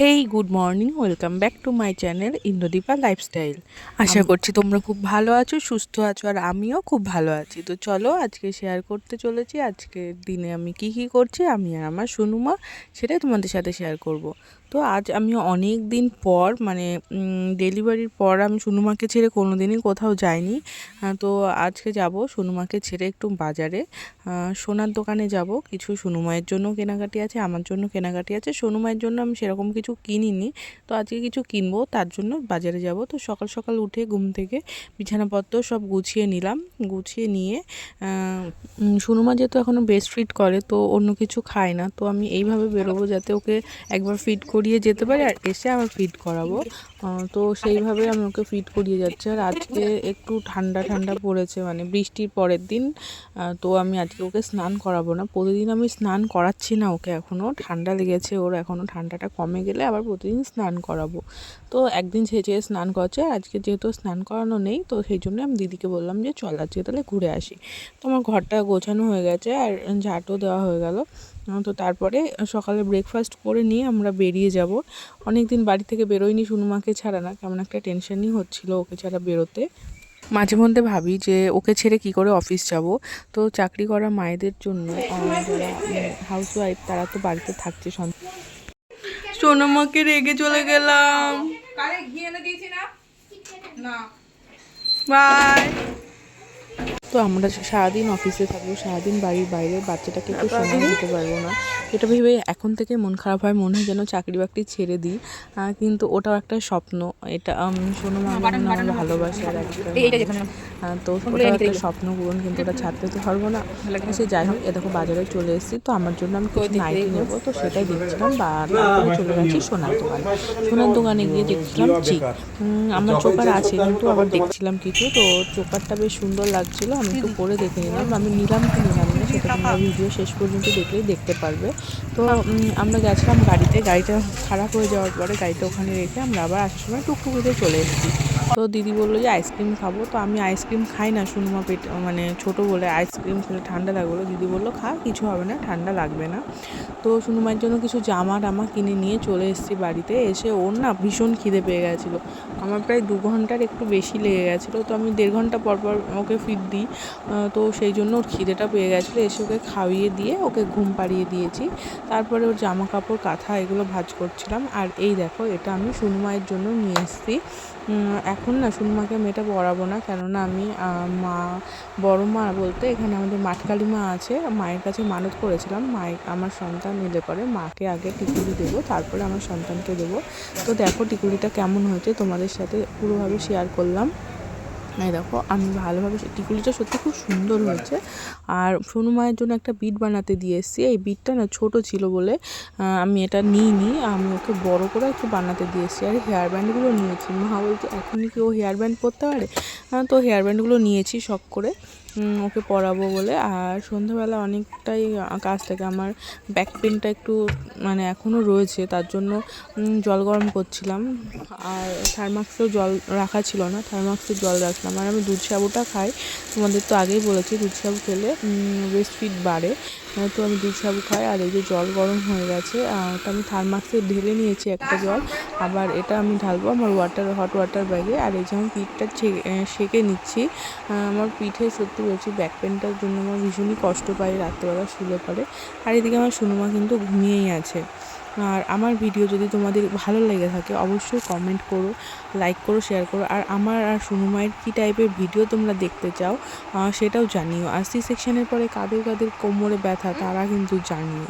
Hey good morning welcome back to my channel Indradipa lifestyle আশা করছি তোমরা খুব ভালো আছো সুস্থ আছো আর আমিও খুব ভালো আছি। তো চলো আজকে শেয়ার করতে চলেছি। আজকের দিনে আমি কি কি করছি আমি আর আমার সুনুমা সেটাই তোমাদের সাথে শেয়ার করব। তো আজ আমি অনেক দিন পর মানে ডেলিভারির পর আমি সুনুমাকে ছেড়ে কোনো দিনই কোথাও যাইনি। তো আজকে যাব সুনুমাকে ছেড়ে একটু বাজারে। সোনার দোকানে যাব। কিছু সুনুমায়ের জন্য কেনাকাটি আছে আমার জন্য কেনাকাটি আছে। সোনুমায়ের জন্য আমি সেরকম কিছু কিনিনি। তো আজকে কিছু কিনবো, তার জন্য বাজারে যাব। তো সকাল সকাল উঠে ঘুম থেকে বিছানাপত্র সব গুছিয়ে নিলাম। গুছিয়ে নিয়ে সুনুমা যেহেতু এখনও বেস্ট ফিট করে, তো অন্য কিছু খায় না। তো আমি এইভাবে বেরোবো যাতে ওকে একবার ফিট করিয়ে যেতে পারে আর এসে আবার ফিট করাবো। তো সেইভাবে আমি ওকে ফিট করিয়ে যাচ্ছি। আর আজকে একটু ঠান্ডা ঠান্ডা পড়েছে মানে বৃষ্টির পরের দিন। তো আমি আজকে ওকে স্নান করাবো না। প্রতিদিন আমি স্নান করাচ্ছি না ওকে এখনও ঠান্ডা লেগেছে ওর এখনও ঠান্ডাটা কমে গেলে আবার প্রতিদিন স্নান করাবো। তো একদিন সেচে স্নান করছে, আজকে যেহেতু স্নান করানো নেই, তো সেই জন্য আমি দিদিকে বললাম যে চল আজকে তাহলে ঘুরে আসি। তো আমার ঘরটা গোছানো হয়ে গেছে আর ঝাঁটও দেওয়া হয়ে গেল। তো তারপরে সকালে ব্রেকফাস্ট করে নিয়ে আমরা বেরিয়ে যাব। অনেক দিন বাড়ি থেকে বেরোয়নি সুনুমাকে ছাড়া না, কেমন একটা টেনশনই হচ্ছিল ওকে ছাড়া বেরোতে। মাঝে মধ্যে ভাবি যে ওকে ছেড়ে কি করে অফিস যাব। তো চাকরি করা মায়েদের জন্য হাউস ওয়াইফ তারা তো বাড়িতে থাকছে সন্তান সোনামাকে রেগে চলে গেলাম। কারে ঘি এনে দিয়েছি না? না। বাই। তো আমরা সারাদিন অফিসে থাকব সারাদিন বাড়ির বাইরে বাচ্চাটাকে একটু সময় দিতে পারব না। এটা ভেবে এখন থেকে মন খারাপ হয় মনে হয় যেন চাকরি বাকরি ছেড়ে দিই। কিন্তু ওটাও একটা স্বপ্ন। এটা শোনো আমার আমার ভালোবাসা আর একটা তো ওটা একটা স্বপ্ন পূরণ কিন্তু ওটা ছাড়তে তো পারব না। সে যাই হোক এ দেখো বাজারে চলে এসেছি তো আমার জন্য আমি কিছু নাইটি নেব তো সেটাই দেখছিলাম বা চলে গেছি সোনার দোকানে। সোনার দোকানে গিয়ে দেখছিলাম চিক আমার চোকার আছে কিন্তু আবার দেখছিলাম কিছু তো চোকারটা বেশ সুন্দর লাগছিল। আমি একটু পরে দেখে নিলাম। আমি নিলাম কি নিলাম না, সেটা তোমরা ভিডিও শেষ পর্যন্ত দেখলেই দেখতে পারবে। তো আমরা গেছিলাম গাড়িতে। গাড়িটা খারাপ হয়ে যাওয়ার পরে গাড়িটা ওখানে রেখে আমরা আবার আসার সময় টুকটুকিতে চলে এসেছি। তো দিদি বলল যে আইসক্রিম খাব। তো আমি আইসক্রিম খাই না সুনুমা পেট মানে ছোটো বলে আইসক্রিম খেলে ঠান্ডা লাগল। দিদি বলল খা কিছু হবে না ঠান্ডা লাগবে না। তো সুনুমার জন্য কিছু জামা টামা কিনে নিয়ে চলে এসেছি বাড়িতে। এসে ওর না ভীষণ খিদে পেয়ে গেছিল। আমার প্রায় দু ঘণ্টার একটু বেশি লেগে গেছিল। তো আমি দেড় ঘণ্টা পর পর ওকে ফিড দিই। তো সেই জন্য ওর খিদেটা পেয়ে গেছিল। এসে ওকে খাইয়ে দিয়ে ওকে ঘুম পাড়িয়ে দিয়েছি। তারপরে ওর জামা কাপড় কাঁথা এগুলো ভাজ করছিলাম। আর এই দেখো এটা আমি সুনুমায়ের জন্য নিয়ে এসেছি। উম, এখন না সুনমাকে আমি এটা পরাবো না, কেননা আমি মা, বড় মা বলতে এখানে আমাদের মাঠকালী মা আছে। মায়ের কাছে মানত করেছিলাম, মায়ের, আমার সন্তান এলে পরে, মাকে আগে টিকুড়ি দেবো, তারপরে আমার সন্তানকে দেবো। তো দেখো টিকুড়িটা কেমন হয়েছে, তোমাদের সাথে পুরোভাবে শেয়ার করলাম। এই দেখো, আমি ভালোভাবে টিকুলিটা সত্যি খুব সুন্দর হয়েছে। আর সোনু মায়ের জন্য একটা বিট বানাতে দিয়ে এসেছি। এই বিটটা না ছোট ছিল বলে আমি এটা নিইনি, আমি ওকে বড় করে একটু বানাতে দিয়ে এসেছি। আর হেয়ার ব্যান্ডগুলো নিয়েছি। মা বলছে, এখনই কি ও হেয়ার ব্যান্ড পরতে পারে? তো হেয়ার ব্যান্ডগুলো নিয়েছি শখ করে। ওকে পড়াবো বলে। আর সন্ধ্যাবেলা অনেকটাই কাজ থাকে। আমার ব্যাক পেনটা একটু মানে এখনও রয়েছে, তার জন্য জল গরম করছিলাম। আর থার্মাক্সেও জল রাখা ছিল না থার্মাক্সে জল রাখলাম। আর আমি দুধ সাবুটা খাই। তোমাদের তো আগেই বলেছি, দুধ সাবু খেলে ওয়েস্ট ফিট বাড়ে। তো আমি দুধ সাবু খাই, আর এই যে জল গরম হয়ে গেছে তো আমি থার্মাক্সে ঢেলে নিয়েছি একটা জল। আবার এটা আমি ঢালবো আমার ওয়াটার হট ওয়াটার ব্যাগে আর এই যে আমি পিঠটা সেঁকে নিচ্ছি। আমার পিঠে সত্যি বলছি ব্যাক পেনটার জন্য আমার ভীষণই কষ্ট পাই রাত্রেবেলা শুলে পরে। আর এদিকে আমার সুনুমা কিন্তু ঘুমিয়েই আছে। আর আমার ভিডিও যদি তোমাদের ভালো লেগে থাকে, অবশ্যই কমেন্ট করো লাইক করো শেয়ার করো। আর আমার আর সুনুমায়ের কী টাইপের ভিডিও তোমরা দেখতে চাও সেটাও জানিও। আর সি সেকশনের পরে কাদের কাদের কোমরে ব্যথা, তারা কিন্তু জানিও।